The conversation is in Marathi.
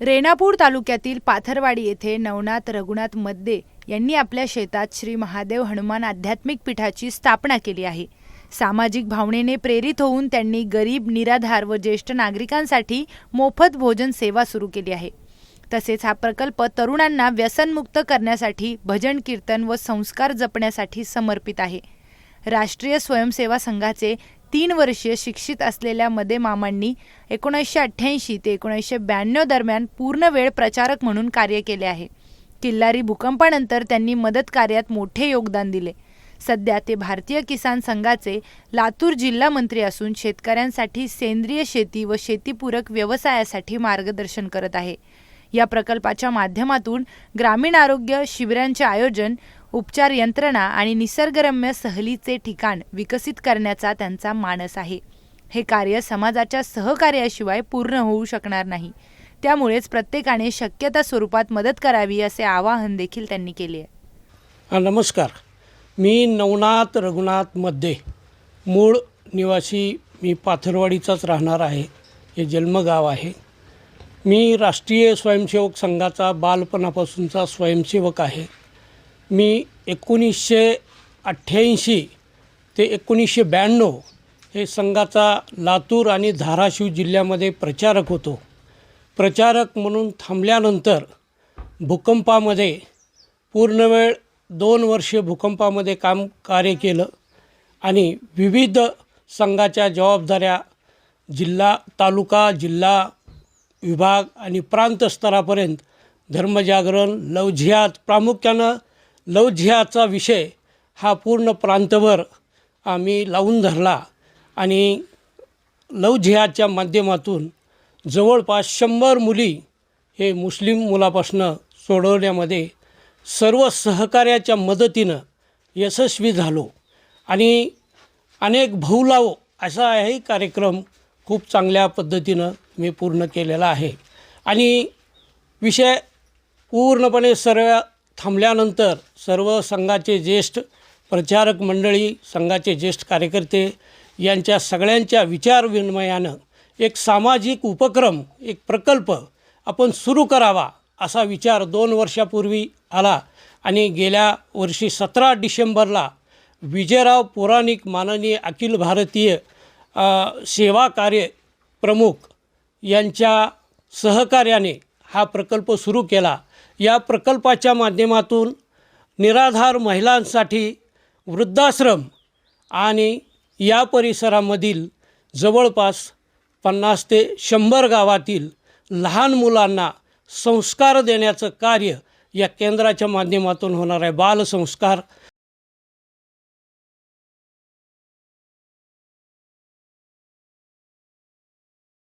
रेणापूर तालुक्यातील पाथरवाडी येथे नवनाथ रघुनाथ मद्दे यांनी आपल्या शेतात श्री महादेव हनुमान आध्यात्मिक पीठाची स्थापना केली आहे. सामाजिक भावनेने प्रेरित होऊन त्यांनी गरीब निराधार व ज्येष्ठ नागरिकांसाठी मोफत भोजन सेवा सुरू केली आहे. तसेच हा प्रकल्प तरुणांना व्यसनमुक्त करण्यासाठी भजन कीर्तन व संस्कार जपण्यासाठी समर्पित आहे. राष्ट्रीय स्वयंसेवा संघाचे तीन वर्षीय शिक्षित असलेल्या मदे मामांनी एकोणीसशे अठ्ठ्याऐंशी ते एकोणीसशे ब्याण्णव दरम्यान पूर्ण वेळ प्रचारक म्हणून कार्य केले आहे. किल्लारी भूकंपानंतर त्यांनी मदत कार्यात मोठे योगदान दिले. सध्या ते भारतीय किसान संघाचे लातूर जिल्हा मंत्री असून शेतकऱ्यांसाठी सेंद्रिय शेती व शेतीपूरक व्यवसायासाठी मार्गदर्शन करत आहे. या प्रकल्पाच्या माध्यमातून ग्रामीण आरोग्य शिबिरांचे आयोजन उपचार यंत्रणा आणि निसर्गरम्य सहलीचे ठिकाण विकसित करण्याचा त्यांचा मानस आहे. हे कार्य समाजाच्या सहकार्याशिवाय पूर्ण होऊ शकणार नाही. त्यामुळेच प्रत्येकाने शक्यता स्वरूपात मदत करावी असे आवाहन देखील त्यांनी केले आहे. नमस्कार. मी नवनाथ रघुनाथमध्ये मूळ निवासी मी पाथरवाडीचाच राहणार आहे. हे जन्मगाव आहे. मी राष्ट्रीय स्वयंसेवक संघाचा बालपणापासूनचा स्वयंसेवक आहे. मी एकोणीसशे अठ्ठ्याऐंशी ते एकोणीसशे ब्याण्णव हे संघाचा लातूर आणि धाराशिव जिल्ह्यामध्ये प्रचारक होतो. प्रचारक म्हणून थांबल्यानंतर भूकंपामध्ये पूर्ण वेळ दोन वर्षे भूकंपामध्ये काम कार्य केलं आणि विविध संघाच्या जबाबदाऱ्या जिल्हा तालुका जिल्हा विभाग आणि प्रांत स्तरापर्यंत धर्मजागरण लवझियात प्रामुख्यानं लवझियाचा विषय हा पूर्ण प्रांतभर आम्ही लावून धरला आणि लवझियाच्या माध्यमातून जवळपास शंभर मुली हे मुस्लिम मुलापासनं सोडवण्यामध्ये सर्व सहकार्याच्या मदतीनं यशस्वी झालो. आणि अनेक भाऊलाव असाही कार्यक्रम खूप चांगल्या पद्धतीनं मी पूर्ण केलेला आहे. आणि विषय पूर्णपणे सर्व थांबल्यानंतर सर्व संघाचे ज्येष्ठ प्रचारक मंडळी संघाचे ज्येष्ठ कार्यकर्ते यांच्या सगळ्यांच्या विचारविनिमयानं एक सामाजिक उपक्रम एक प्रकल्प आपण सुरू करावा असा विचार दोन वर्षापूर्वी आला आणि गेल्या वर्षी सतरा डिसेंबरला विजयराव पुराणिक माननीय अखिल भारतीय सेवा कार्य प्रमुख यांच्या सहकार्याने हा प्रकल्प सुरू केला. या प्रकल्पाच्या माध्यमातून निराधार महिलांसाठी वृद्धाश्रम आणि या परिसरामधील जवळपास पन्नास ते शंभर गावातील लहान मुलांना संस्कार देण्याचं कार्य या केंद्राच्या माध्यमातून होणार आहे. बालसंस्कार